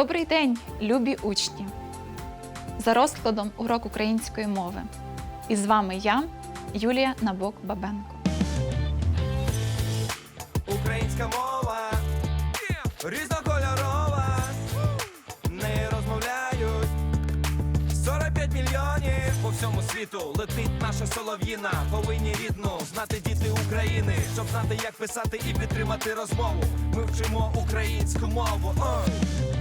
Добрий день, любі учні! За розкладом урок української мови. І з вами я, Юлія Набок Бабенко. Українська мова різнокольорова, не розмовляють 45 мільйонів по всьому світу летить наша солов'їна. Повинні рідну знати діти України, щоб знати, як писати і підтримати розмову. Ми вчимо українську мову. Ой!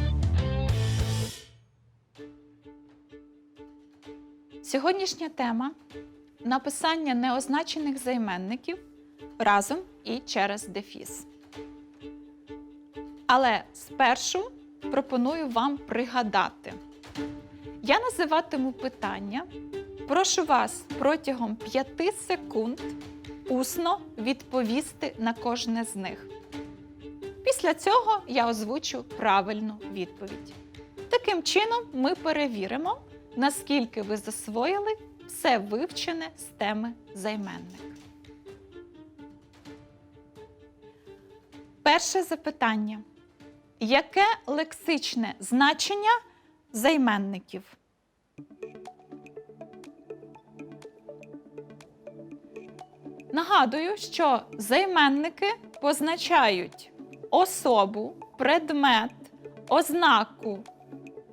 Сьогоднішня тема написання неозначених займенників разом і через дефіс. Але спершу пропоную вам пригадати. Я називатиму питання. Прошу вас протягом 5 секунд усно відповісти на кожне з них. Після цього я озвучу правильну відповідь. Таким чином, ми перевіримо, наскільки ви засвоїли все вивчене з теми займенник. Перше запитання. Яке лексичне значення займенників? Нагадую, що займенники позначають особу, предмет, ознаку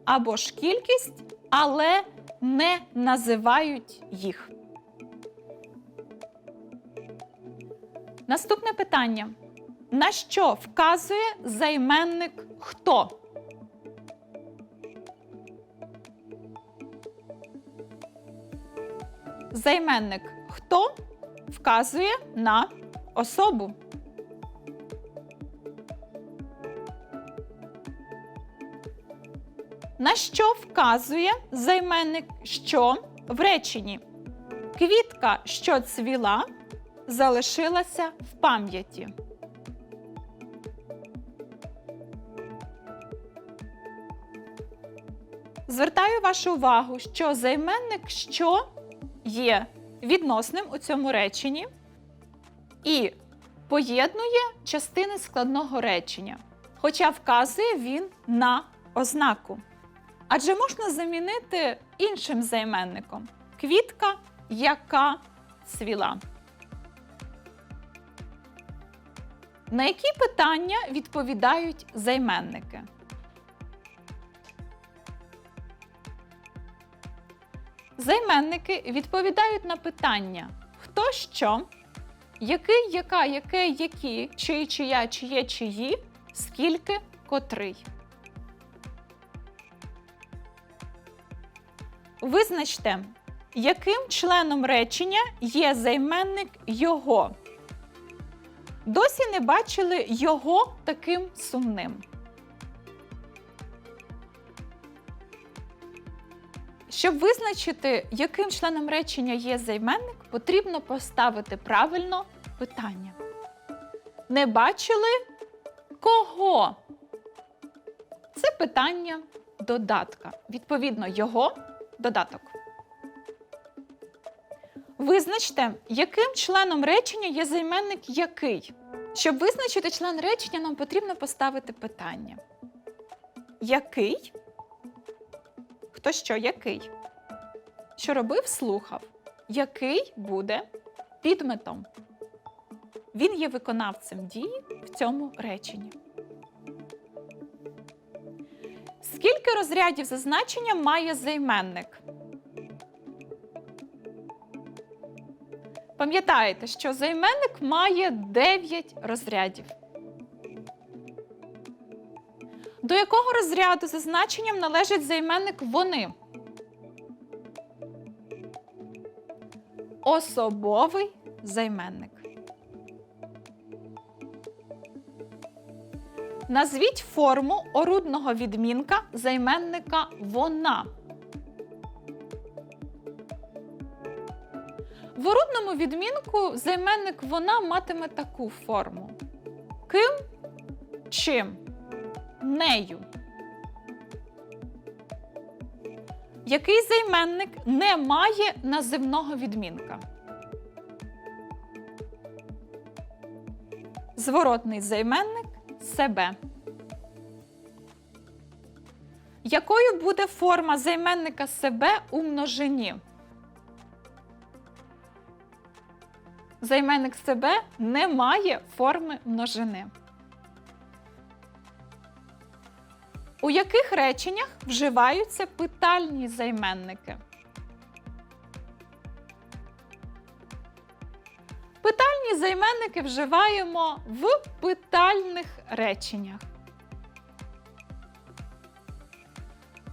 або ж кількість, але не називають їх. Наступне питання. На що вказує займенник хто? Займенник хто вказує на особу. На що вказує займенник що в реченні? Квітка, що цвіла, залишилася в пам'яті. Звертаю вашу увагу, що займенник що є відносним у цьому реченні і поєднує частини складного речення, хоча вказує він на ознаку. Адже можна замінити іншим займенником квітка, яка цвіла. На які питання відповідають займенники? Займенники відповідають на питання хто що, який, яка, яке, які, чий, чия, чиє, чиї, скільки, котрий. Визначте, яким членом речення є займенник його. Досі не бачили його таким сумним. Щоб визначити, яким членом речення є займенник, потрібно поставити правильно питання. Не бачили кого? Це питання додатка. Відповідно, його додаток. Визначте, яким членом речення є займенник який. Щоб визначити член речення, нам потрібно поставити питання. Який? Хто що, який? Що робив, слухав. Який буде підметом? Він є виконавцем дії в цьому реченні. Скільки розрядів за значенням має займенник? Пам'ятаєте, що займенник має 9 розрядів. До якого розряду за значенням належить займенник вони? Особовий займенник. Назвіть форму орудного відмінка займенника вона. В орудному відмінку займенник вона матиме таку форму: ким, чим, нею. Який займенник не має називного відмінка? Зворотний займенник себе. Якою буде форма займенника себе у множині? Займенник себе не має форми множини. У яких реченнях вживаються питальні займенники? Питальні займенники вживаємо в питальних реченнях.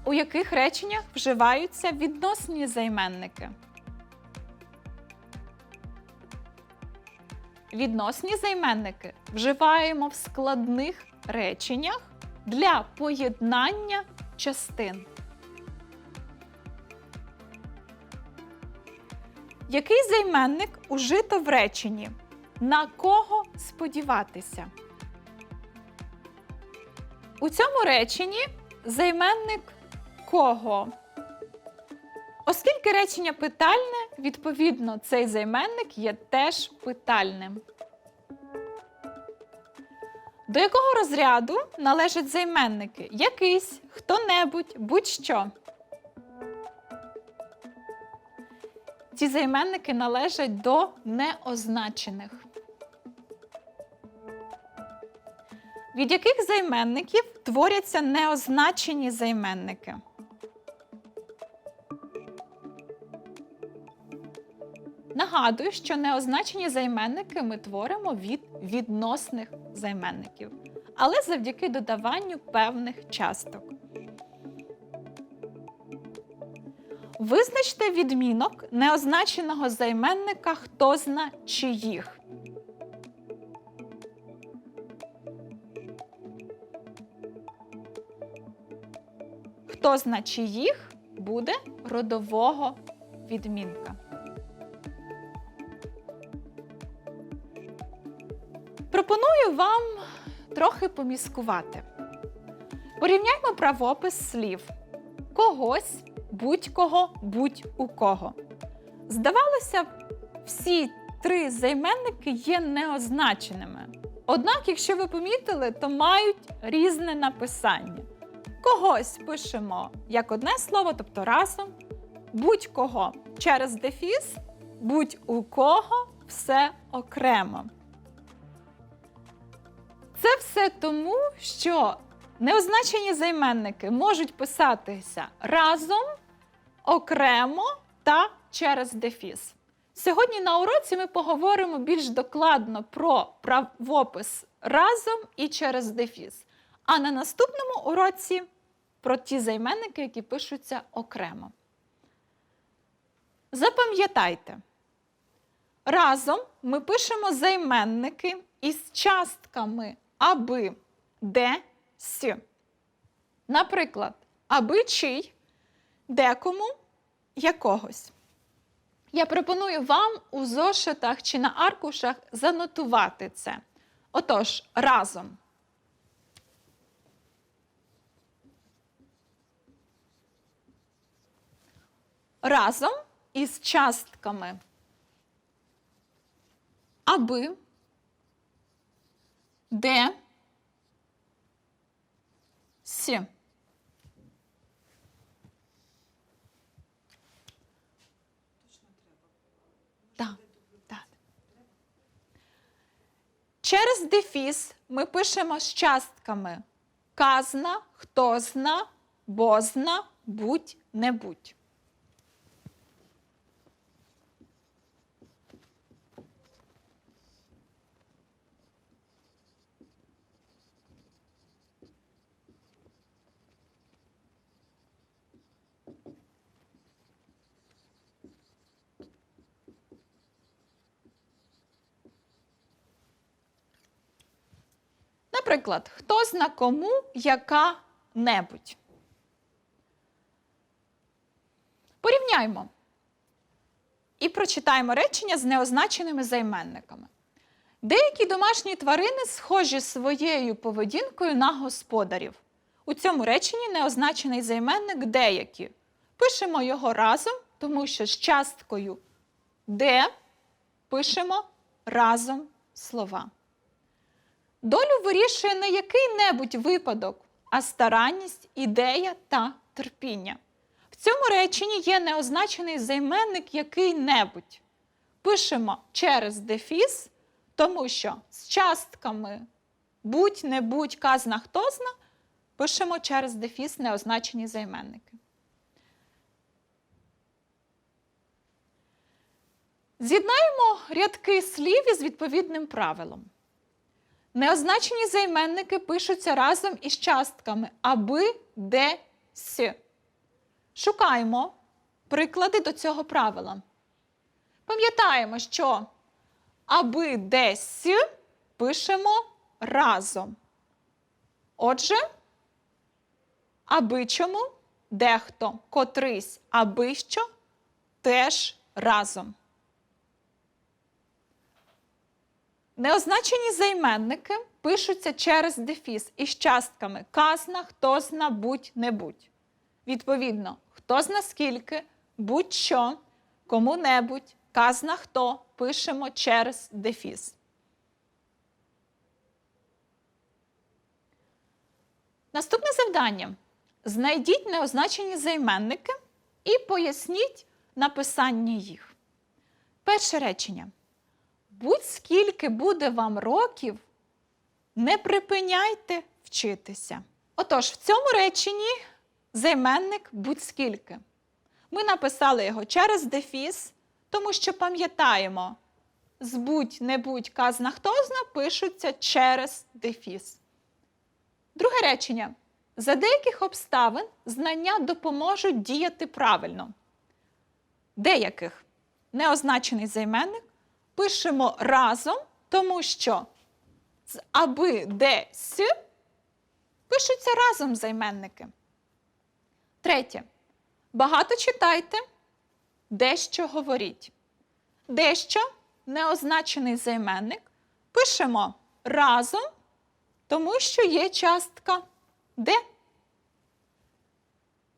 У яких реченнях вживаються відносні займенники? Відносні займенники вживаємо в складних реченнях для поєднання частин. Який займенник ужито в реченні? На кого сподіватися? У цьому реченні займенник кого? Оскільки речення питальне, відповідно, цей займенник є теж питальним. До якого розряду належать займенники? Якийсь, хто-небудь, будь-що. Ці займенники належать до неозначених. Від яких займенників творяться неозначені займенники? Нагадую, що неозначені займенники ми творимо від відносних займенників, але завдяки додаванню певних часток. Визначте відмінок неозначеного займенника хто зна чиїх. Хто зна чиїх буде родового відмінка. Пропоную вам трохи поміскувати. Порівняймо правопис слів когось, будь-кого, будь-у кого. Здавалося б, всі три займенники є неозначеними. Однак, якщо ви помітили, то мають різне написання. Когось пишемо як одне слово, тобто разом, будь-кого через дефіс, будь-у кого все окремо. Це все тому, що неозначені займенники можуть писатися разом, окремо та через дефіс. Сьогодні на уроці ми поговоримо більш докладно про правопис разом і через дефіс. А на наступному уроці про ті займенники, які пишуться окремо. Запам'ятайте, разом ми пишемо займенники із частками аби, де, с. Наприклад, аби чий, декому, якогось. Я пропоную вам у зошитах чи на аркушах занотувати це. Отож, разом. Разом із частками аби, де, сі. Так, так. Через дефіс ми пишемо з частками казна, хтозна, бозна, будь, Наприклад, хто зна кому яка-небудь. Порівняймо і прочитаємо речення з неозначеними займенниками. Деякі домашні тварини схожі своєю поведінкою на господарів. У цьому реченні неозначений займенник деякі. Пишемо його разом, тому що з часткою де пишемо разом слова. Долю вирішує не який-небудь випадок, а старанність, ідея та терпіння. В цьому реченні є неозначений займенник який-небудь. Пишемо через дефіс, тому що з частками будь-не-будь, казна, хто зна, пишемо через дефіс неозначені займенники. З'єднаємо рядки слів із відповідним правилом. Неозначені займенники пишуться разом із частками аби, де, с. Шукаємо приклади до цього правила. Пам'ятаємо, що аби десь пишемо разом. Отже, аби чому, дехто, котрийсь, аби що теж разом. Неозначені займенники пишуться через дефіс із частками казна, хто зна, будь-небудь. Відповідно, хто зна скільки, будь-що, кому-небудь, казна хто пишемо через дефіс. Наступне завдання. Знайдіть неозначені займенники і поясніть написання їх. Перше речення. Будь-скільки буде вам років, не припиняйте вчитися. Отож, в цьому реченні займенник будь-скільки. Ми написали його через дефіс, тому що пам'ятаємо, з будь-небудь казна хто зна пишуться через дефіс. Друге речення. За деяких обставин знання допоможуть діяти правильно. Деяких неозначений займенник пишемо разом, тому що з аби десь пишуться разом займенники. Третє. Багато читайте, дещо говоріть. Дещо неозначений займенник пишемо разом, тому що є частка де.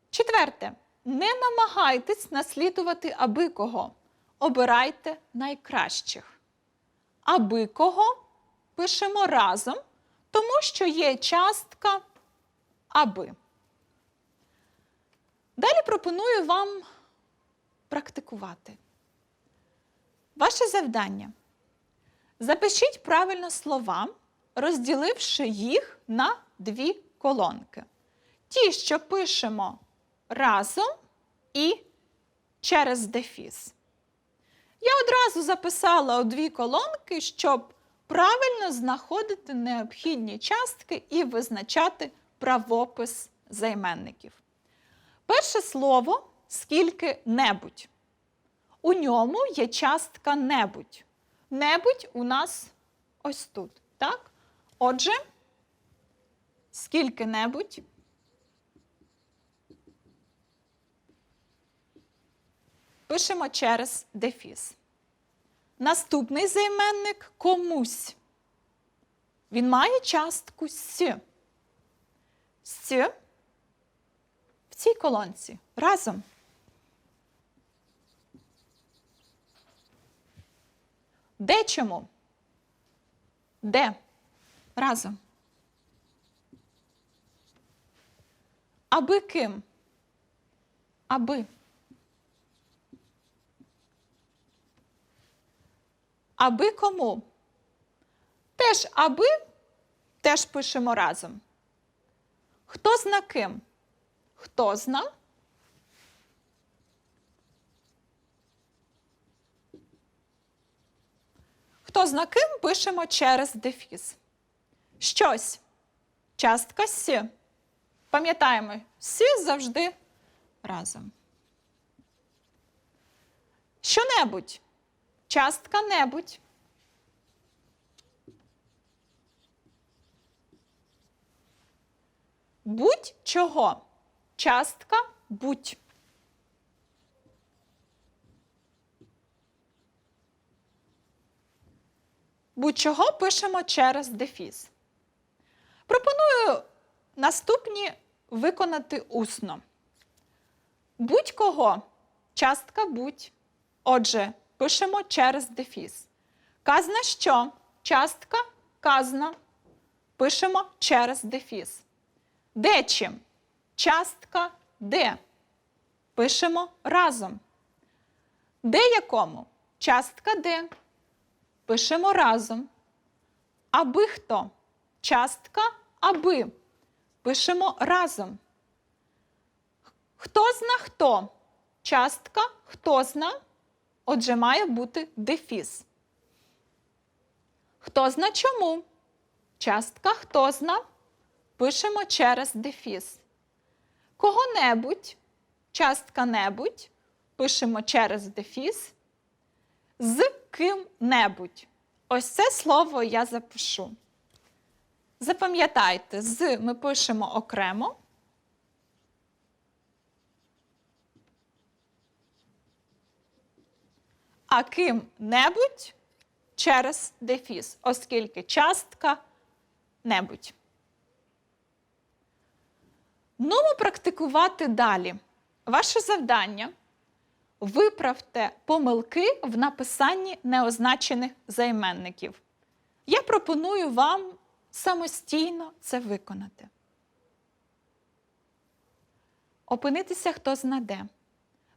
Четверте. Не намагайтесь наслідувати аби кого. Обирайте найкращих. Аби кого пишемо разом, тому що є частка аби. Далі пропоную вам практикувати. Ваше завдання. Запишіть правильно слова, розділивши їх на дві колонки. Ті, що пишемо разом і через дефіс. Я одразу записала у дві колонки, щоб правильно знаходити необхідні частки і визначати правопис займенників. Перше слово скільки-небудь. У ньому є частка небудь. Небудь у нас ось тут. Так? Отже, скільки-небудь. Пишемо через дефіс. Наступний займенник комусь. Він має частку с. С в цій колонці. Разом. Де чому? Де? Разом. Аби ким? Аби. Аби кому? Теж аби теж пишемо разом. Хто зна ким? Хто зна? Хто зна ким пишемо через дефіс. Щось. Частка с. Пам'ятаємо, сі завжди разом. Що-небудь. Частка небудь. Будь-чого. Частка будь. Будь-чого пишемо через дефіс. Пропоную наступні виконати усно. Будь-кого. Частка будь. Отже, пишемо через дефіс. Казна що? Частка казна. Пишемо через дефіс. Дечим. Частка де. Пишемо разом. Де якому? Частка де. Пишемо разом. Аби хто? Частка аби. Пишемо разом. Хто зна хто? Частка хто зна. Отже, має бути дефіс. Хто зна чому? Частка хто зна. Пишемо через дефіс. Кого-небудь, частка небудь. Пишемо через дефіс. З ким-небудь. Ось це слово я запишу. Запам'ятайте, з ми пишемо окремо. А ким-небудь через дефіс, оскільки частка небудь. Нумо практикувати далі. Ваше завдання виправте помилки в написанні неозначених займенників. Я пропоную вам самостійно це виконати. Опинитися хто знаде,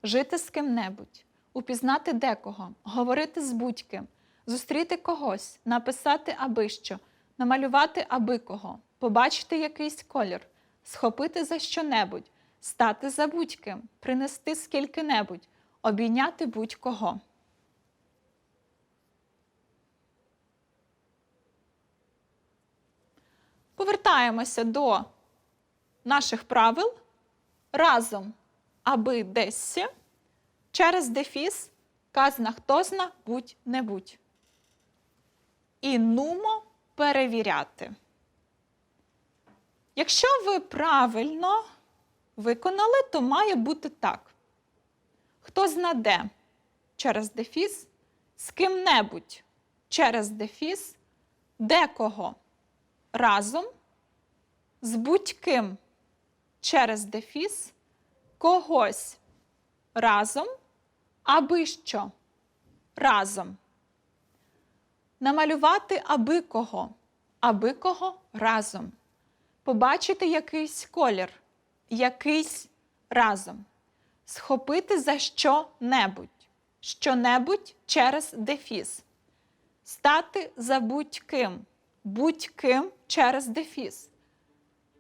жити з ким-небудь, упізнати декого, говорити з будь-ким, зустріти когось, написати аби що, намалювати аби кого, побачити якийсь колір, схопити за що-небудь, стати за будь-ким, принести скільки-небудь, обійняти будь-кого. Повертаємося до наших правил разом, аби десь, через дефіс, казна хтозна будь-небудь. І нумо перевіряти. Якщо ви правильно виконали, то має бути так. Хто знаде через дефіс, з ким-небудь через дефіс, декого разом, з будь-ким через дефіс, когось разом, аби що разом. Намалювати аби кого, аби кого разом. Побачити якийсь колір, якийсь разом. Схопити за що-небудь, що-небудь через дефіс. Стати за будь-ким, будь-ким через дефіс.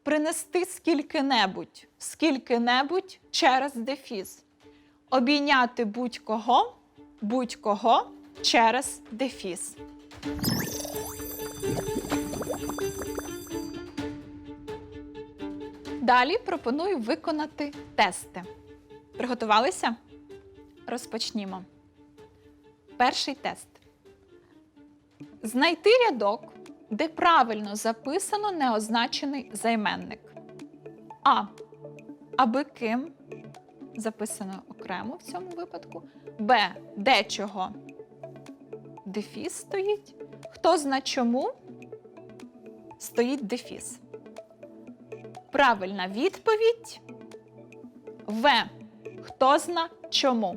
Принести скільки-небудь, скільки-небудь через дефіс. Обійняти будь-кого, будь-кого через дефіс. Далі пропоную виконати тести. Приготувалися? Розпочнімо. Перший тест. Знайти рядок, де правильно записано неозначений займенник. А. Аби ким записано окремо в цьому випадку. Б. Де чого дефіс стоїть. Хто зна чому стоїть дефіс. Правильна відповідь. В. Хто зна чому.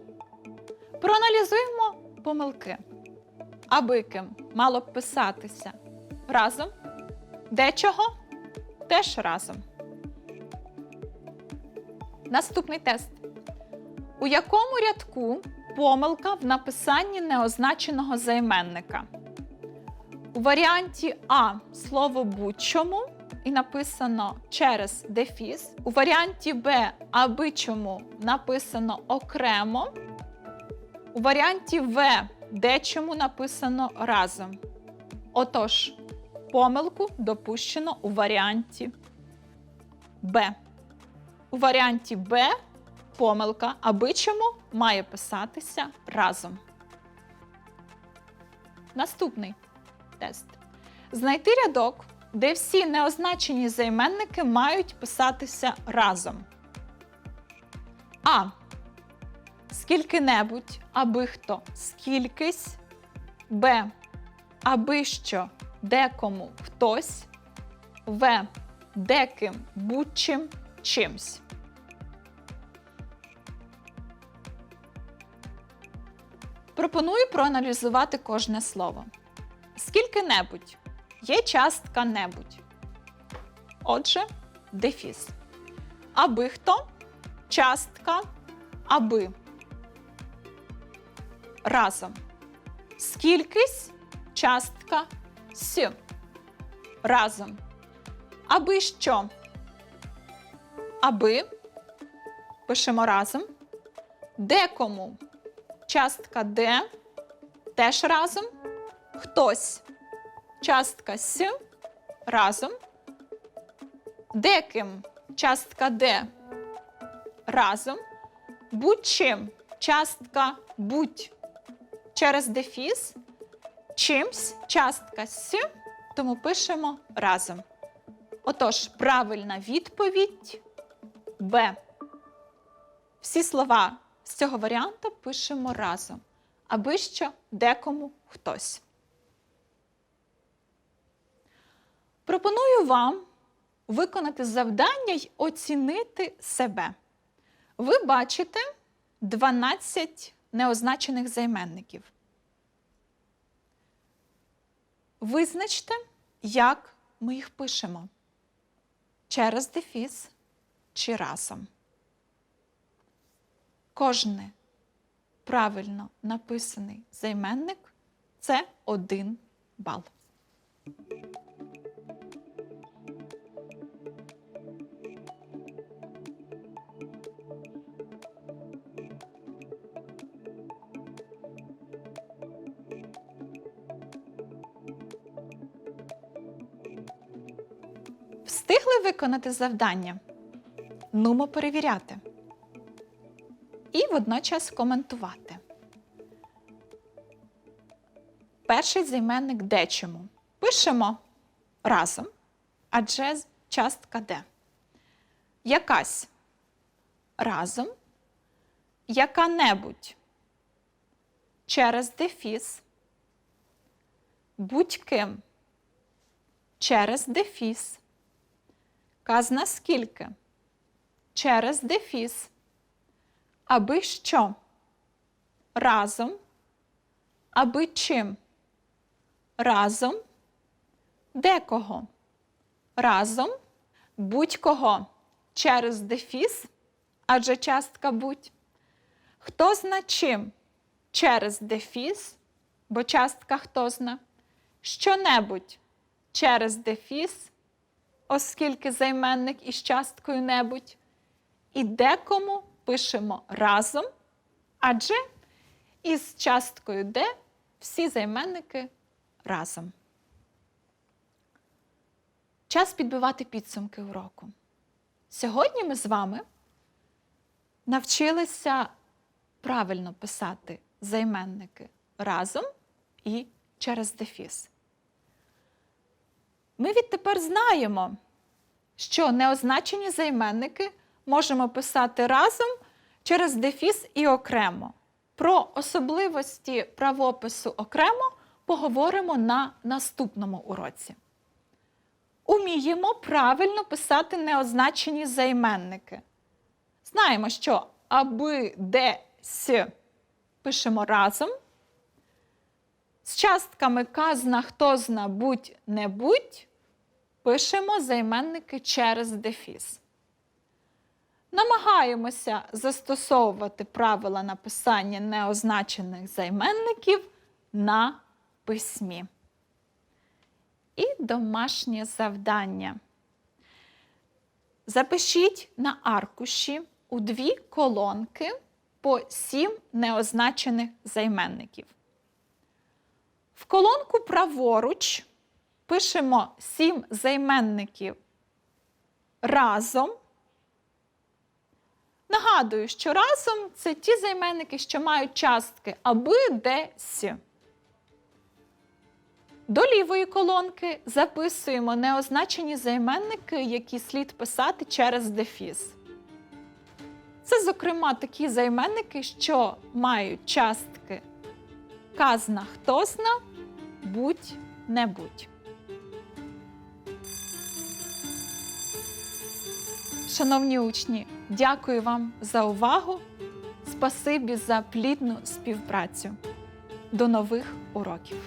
Проаналізуємо помилки. Аби ким мало б писатися разом. Де чого? Теж разом. Наступний тест. У якому рядку помилка в написанні неозначеного займенника? У варіанті А слово будь-чому і написано через дефіс. У варіанті Б аби чому написано окремо. У варіанті В дечому написано разом. Отож, помилку допущено у варіанті Б. У варіанті Б помилка аби чому має писатися разом. Наступний тест. Знайти рядок, де всі неозначені займенники мають писатися разом. А. Скільки-небудь, аби хто, скількись. Б. Аби що, декому хтось. В. Деким, будь-чим, чимсь. Пропоную проаналізувати кожне слово. Скільки-небудь є частка небудь. Отже, дефіс. Аби хто? Частка аби. Разом. Скількись частка с. Разом. Аби що? Аби. Пишемо разом. Декому частка де теж разом. Хтось частка с разом. Деким частка де разом. Будь-чим частка будь через дефіс. Чимсь частка с, тому пишемо разом. Отож, правильна відповідь Б. Всі слова з цього варіанту пишемо разом, аби що декому хтось. Пропоную вам виконати завдання й оцінити себе. Ви бачите 12 неозначених займенників. Визначте, як ми їх пишемо. Через дефіс чи разом. Кожне правильно написаний займенник це один бал. Встигли виконати завдання? Нумо перевіряти. І водночас коментувати. Перший займенник дечому. Пишемо разом, адже частка де. Якась разом, яка-небудь через дефіс, будь-ким через дефіс. Казна скільки? Через дефіс. Аби що? Разом. Аби чим? Разом. Декого? Разом. Будь-кого. Через дефіс. Адже частка будь. Хто зна чим? Через дефіс, бо частка хто зна. Що-небудь через дефіс, оскільки займенник із часткою небудь. І декому пишемо разом, адже із часткою де всі займенники разом. Час підбивати підсумки уроку. Сьогодні ми з вами навчилися правильно писати займенники разом і через дефіс. Ми відтепер знаємо, що неозначені займенники можемо писати разом через дефіс і окремо. Про особливості правопису окремо поговоримо на наступному уроці. Уміємо правильно писати неозначені займенники. Знаємо, що аби, де, с пишемо разом. З частками казна, хто зна, будь, не будь пишемо займенники через дефіс. Намагаємося застосовувати правила написання неозначених займенників на письмі. І домашнє завдання. Запишіть на аркуші у дві колонки по сім неозначених займенників. В колонку праворуч пишемо сім займенників разом. Нагадую, що разом це ті займенники, що мають частки аби, де, сі. До лівої колонки записуємо неозначені займенники, які слід писати через дефіс. Це, зокрема, такі займенники, що мають частки казна, хто зна, Шановні учні, дякую вам за увагу. Спасибі за плідну співпрацю. До нових уроків!